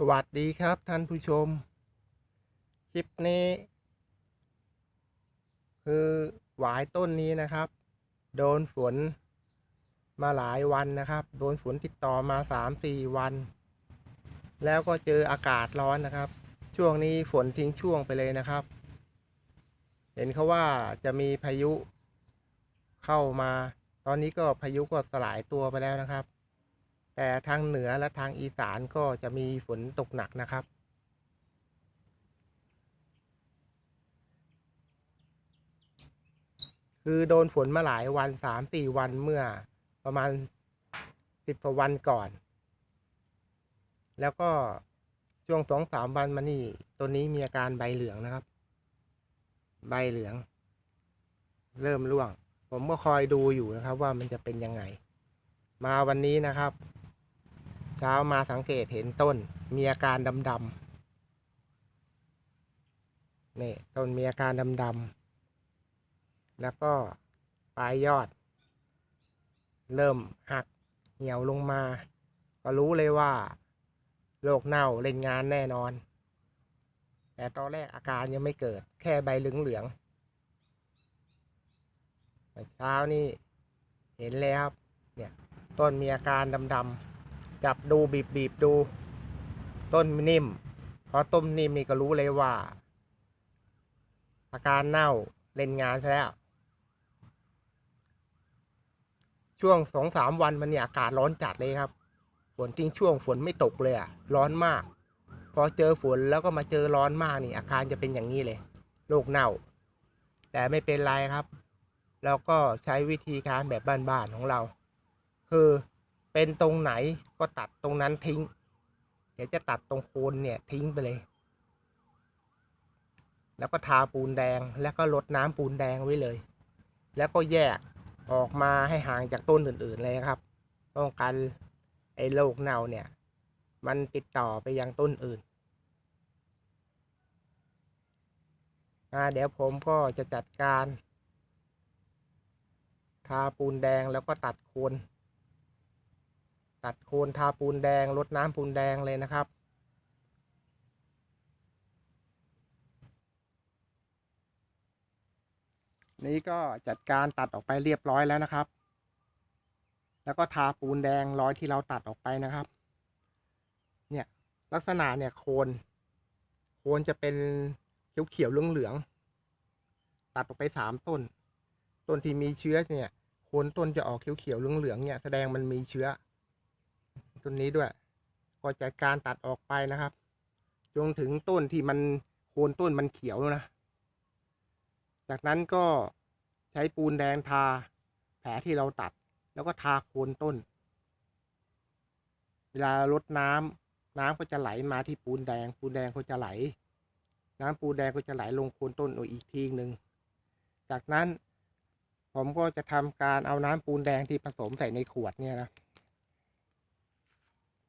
สวัสดีครับท่านผู้ชม คลิปนี้ คือหวายต้นนี้นะครับ โดนฝนมาหลายวันนะครับ โดนฝนติดต่อมาสามสี่วัน แล้วก็เจออากาศร้อนนะครับ ช่วงนี้ฝนทิ้งช่วงไปเลยนะครับ เห็นเขาว่าจะมีพายุเข้ามา ตอนนี้ก็พายุก็สลายตัวไปแล้วนะครับ แต่ทางเหนือและทางอีสานก็จะมีฝนตกหนักนะครับ คือโดนฝนมาหลายวันสามสี่วันเมื่อประมาณสิบกว่าวันก่อน แล้วก็ช่วงสองสามวันมานี่ตัวนี้มีอาการใบเหลืองนะครับ ใบเหลือง เริ่มร่วง ผมก็คอยดูอยู่นะครับว่ามันจะเป็นยังไง มาวันนี้นะครับ ช้ามาสังเกตเห็นต้นมีอาการดำๆนี่ต้นมีอาการดำๆแล้วก็ปลายยอด เริ่มหักเหี่ยวลงมา ก็รู้เลยว่าโรคเน่าเล่นงานแน่นอน แต่ตอนแรกอาการยังไม่เกิด แค่ใบเหลืองๆเมื่อเช้านี่เห็นเลยครับเนี่ยต้นมีอาการดำๆ จับดูบีบบีบดู ต้นนิ่มเพราะต้นนิ่มนี่ก็รู้เลยว่า อาการเน่าเล่นงานซะแล้ว ช่วงสองสามวันมันเนี่ยอากาศร้อนจัดเลยครับ ฝนทิ้งช่วงฝนไม่ตกเลยอะร้อนมาก พอเจอฝนแล้วก็มาเจอร้อนมากนี่ อาการจะเป็นอย่างนี้เลยโรคเน่า แต่ไม่เป็นไรครับเราก็ใช้วิธีการแบบบ้านๆของเรา คือ เป็นตรงไหนก็ตัดตรงนั้นทิ้ง เดี๋ยวจะตัดตรงโคนเนี่ยทิ้งไปเลย แล้วก็ทาปูนแดงแล้วก็ลดน้ำปูนแดงไว้เลย แล้วก็แยกออกมาให้ห่างจากต้นอื่น ๆ เลยครับป้องกันไอ้โรคเน่าเนี่ย มันติดต่อไปยังต้นอื่นอ่าเดี๋ยวผมก็จะจัดการ ทาปูนแดงแล้วก็ตัดโคน ตัดโคนทาปูนแดงลดน้ำปูนแดงเลยนะครับ นี้ก็จัดการตัดออกไปเรียบร้อยแล้วนะครับ แล้วก็ทาปูนแดงร้อยที่เราตัดออกไปนะครับ เนี่ยลักษณะเนี่ยโคนโคนจะเป็นเขียวๆเหลืองๆตัดออกไปสามต้น ต้นที่มีเชื้อเนี่ยโคนต้นจะออกเขียวๆเหลืองๆเนี่ยแสดงมันมีเชื้อ ต้นนี้ด้วย ก็จัดการตัดออกไปนะครับ จนถึงต้นที่มันโคนต้นมันเขียวนะ จากนั้นก็ใช้ปูนแดงทาแผลที่เราตัด แล้วก็ทาโคนต้น เวลารดน้ำน้ำก็จะไหลมาที่ปูนแดง ปูนแดงก็จะไหล น้ำปูนแดงก็จะไหลลงโคนต้นอีกทีหนึ่งจากนั้นผมก็จะทำการเอาน้ำปูนแดงที่ผสมใส่ในขวดเนี่ยนะ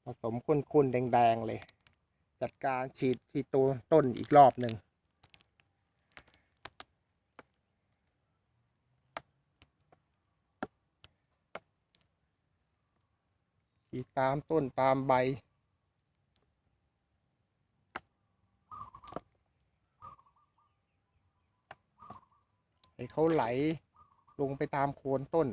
ผสมข้นๆ แดง ๆ เลย จัดการฉีดที่ตัวต้นอีกรอบหนึ่งฉีดตามต้นตามใบให้เขาไหลลงไปตามโคนต้น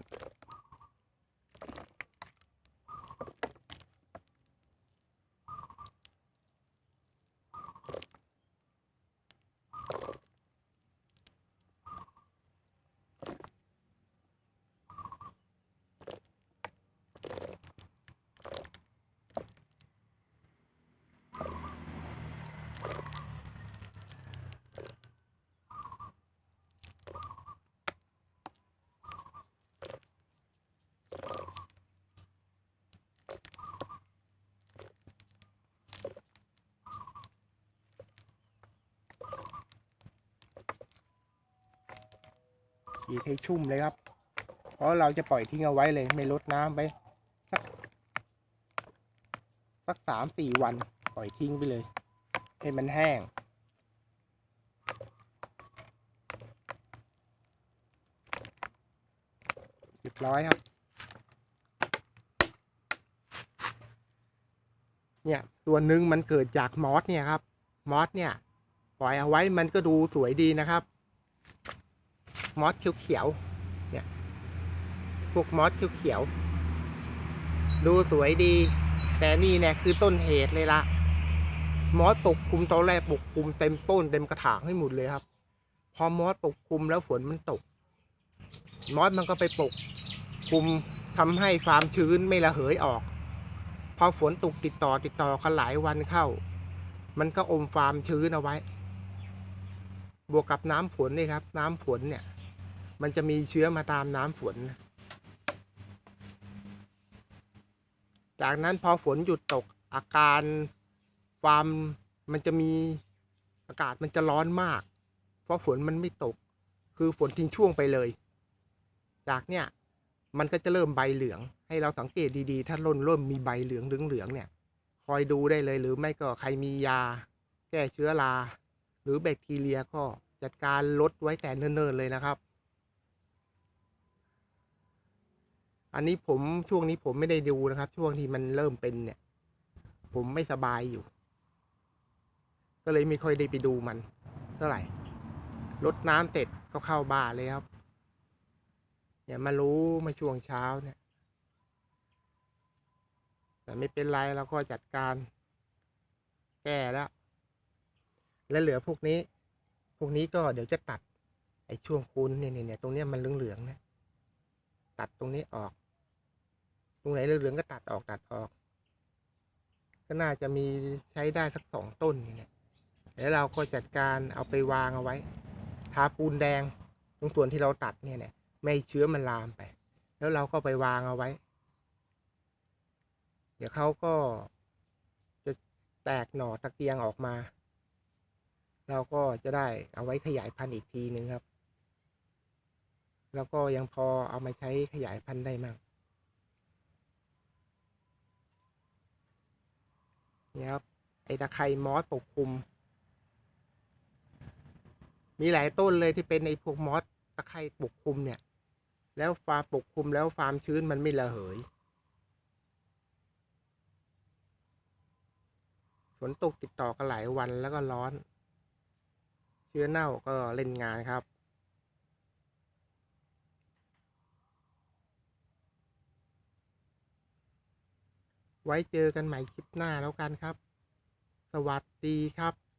ฉีดให้ชุ่มเลยครับ เพราะเราจะปล่อยทิ้งเอาไว้เลยไม่ลดน้ำไปสักสักสามสี่วันปล่อยทิ้งไปเลยให้มันแห้ง เรียบร้อยครับ เนี่ยส่วนหนึ่งมันเกิดจากมอสเนี่ยครับ มอสเนี่ย ปล่อยเอาไว้มันก็ดูสวยดีนะครับ มอสเขียวๆเนี่ยพวกมอสเขียวๆดูสวยดี แต่นี่เนี่ยคือต้นเหตุเลยละมอสปกคลุมตอนแรกปกคลุมเต็มต้นเต็มกระถางให้หมดเลยครับ พอมอสปกคลุมแล้วฝนมันตก มอสมันก็ไปปกคลุมทำให้ความชื้นไม่ระเหยออก พอฝนตกติดต่อติดต่อกันหลายวันเข้า มันก็อมความชื้นเอาไว้ บวกกับน้ำฝนนี่ครับ น้ำฝนเนี่ย มันจะมีเชื้อมาตามน้ำฝน จากนั้นพอฝนหยุดตกอาการความมันจะมีอากาศมันจะร้อนมาก เพราะฝนมันไม่ตก คือฝนทิ้งช่วงไปเลย จากเนี่ยมันก็จะเริ่มใบเหลือง ให้เราสังเกตดีๆ ถ้าร่นร่มมีใบเหลืองเหลืองๆเนี่ย คอยดูได้เลยหรือไม่ก็ใครมียา แก้เชื้อรา หรือแบคทีเรียก็จัดการลดไว้แต่เนิ่นๆเลยนะครับ อันนี้ผมช่วงนี้ผมไม่ได้ดูนะครับ ช่วงที่มันเริ่มเป็นเนี่ย ผมไม่สบายอยู่ ก็เลยไม่ค่อยได้ไปดูมัน เท่าไหร่ลดน้ำเสร็จก็เข้าบ้านเลยครับอย่ามารู้มาช่วงเช้าเนี่ย แต่ไม่เป็นไรเราก็จัดการ แก้แล้ว และเหลือพวกนี้ พวกนี้ก็เดี๋ยวจะตัด ไอ้ช่วงคูนเนี่ยเนี่ยตรงเนี้ยมันเหลืองๆนี่ยตัดตรงนี้ออก ตรงไหนเหลืองๆก็ตัดออกตัดออก ก็น่าจะมีใช้ได้สักสองต้นนี่เนี่ยแล้วเราก็จัดการเอาไปวางเอาไว้ ทาปูนแดง ตรงส่วนที่เราตัดเนี่ยเนี่ยไม่เชื้อมันลามไป แล้วเราก็ไปวางเอาไว้ เดี๋ยวเขาก็จะแตกหน่อตะเกียงออกมา เราก็จะได้เอาไว้ขยายพันธุ์อีกทีนึงครับ แล้วก็ยังพอเอามาใช้ขยายพันธุ์ได้มั่ง นี่ครับ ไอ้ตะไคร่มอสปกคลุม มีหลายต้นเลยที่เป็นไอ้พวกมอสตะไคร่ปกคลุมเนี่ย แล้วฟาร์มปกคลุมแล้วฟาร์มชื้นมันไม่ระเหยฝนตกติดต่อกันหลายวันแล้วก็ร้อน เชื้อเน่าก็เล่นงานครับ ไว้เจอกันใหม่คลิปหน้าแล้วกันครับ สวัสดีครับ